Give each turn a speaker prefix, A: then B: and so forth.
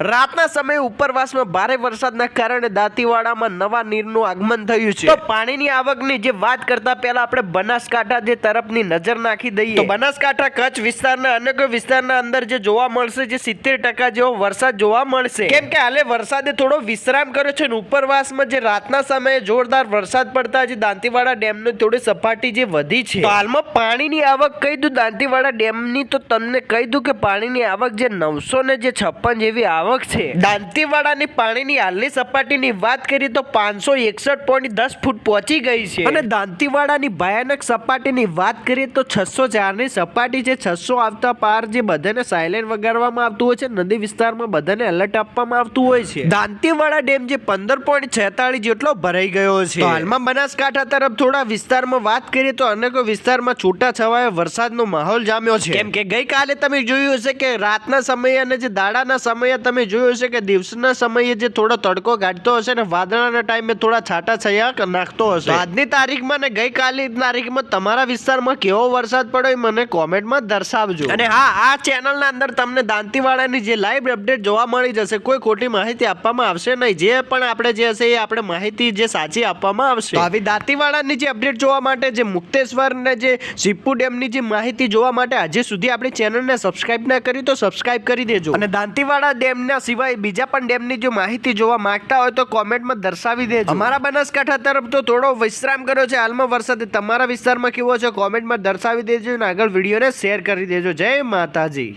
A: રાતના સમયે ઉપરવાસમાં ભારે વરસાદના કારણે દાંતીવાડામાં નવા નીરનું આગમન થયું છે. તો પાણીની આવકની જે વાત કરતા પહેલા આપણે બનાસકાંઠા જે તરફની નજર નાખી દઈએ. તો બનાસકાંઠા કચ્છ વિસ્તારના અનેક વિસ્તારના અંદર જે જોવા મળશે જે સિત્તેર ટકા જેવો વરસાદ જોવા મળશે. કેમ કે હાલે વરસાદે થોડો વિશ્રામ કર્યો છે અને ઉપરવાસમાં જે રાતના સમયે જોરદાર વરસાદ પડતા જે દાંતીવાડા ડેમની થોડી સપાટી જે વધી છે. તો હાલમાં પાણીની આવક કહી દઉં દાંતીવાડા ડેમની તો તમને કહી દઉં કે પાણીની આવક જે નવસો ને જે છપ્પન જેવી આવક છે. દાંતીવાડાની પાણીની હાલની સપાટીની વાત કરીએ તો પાંચસો એકસઠ પોઈન્ટ દસ ફૂટ પહોંચી ગઈ છે. અને દાંતીવાડાની ભયાનક સપાટીની વાત કરીએ તો છસો ચારની સપાટી છે. છસો આવતા પાર જે બધાને સાયલેન્ટ વગાડવામાં આવતું હોય છે. નદી વિસ્તારમાં બધાને એલર્ટ આપવામાં આવતું હોય છે. દાંતીવાડા ડેમ જે પંદર પોઈન્ટ છેતાળીસ જેટલો ભરાઈ ગયો છે. હાલમાં બનાસકાંઠા તરફ થોડા વિસ્તારમાં વાત કરીએ તો અનેકો વિસ્તારમાં છૂટા છવાયા વરસાદનો માહોલ જામ્યો છે. કેમ કે ગઈકાલે તમે જોયું હશે કે રાતના સમયે અને જે દાડાના સમયે તમે જોયું હશે કે દિવસના સમયે જે થોડો તડકો ગાઢતો હશે ને વાદળાના ટાઈમે થોડા છાટા છયા નાખતો હશે. આજની તારીખમાં ને ગઈકાલની તારીખમાં તમારા વિસ્તારમાં કેવો વરસાદ પડ્યો એ મને કોમેન્ટમાં દર્શાવજો. અને હા આ ચેનલના અંદર તમને દાંતીવાડાની જે લાઈવ અપડેટ જોવા મળી જશે કોઈ ખોટી માહિતી આપવામાં આવશે નહીં. જે પણ આપણે જે હશે એ આપણે માહિતી જે સાચી આપવામાં આવશે. આવી દાંતીવાડાની જે અપડેટ જોવા માટે જે મુક્તેશ્વર ને જે સિપ્પુ ડેમની જે માહિતી જોવા માટે આજે સુધી આપણી ચેનલને સબસ્ક્રાઇબ ના કરી તો સબસ્ક્રાઇબ કરી દેજો. અને દાંતીવાડા ડેમના સિવાય બીજા પણ ડેમની જો માહિતી જોવા માંગતા હોય તો કોમેન્ટમાં દર્શાવી દેજો. અમારા બનાસકાંઠા તરફ તો થોડો વિશ્રામ કર્યો છે. હાલમાં વરસાદ તમારા વિસ્તારમાં કેવો છે કોમેન્ટમાં દર્શાવી દેજો અને આગળ વિડીયોને શેર કરી દેજો. જય માતાજી.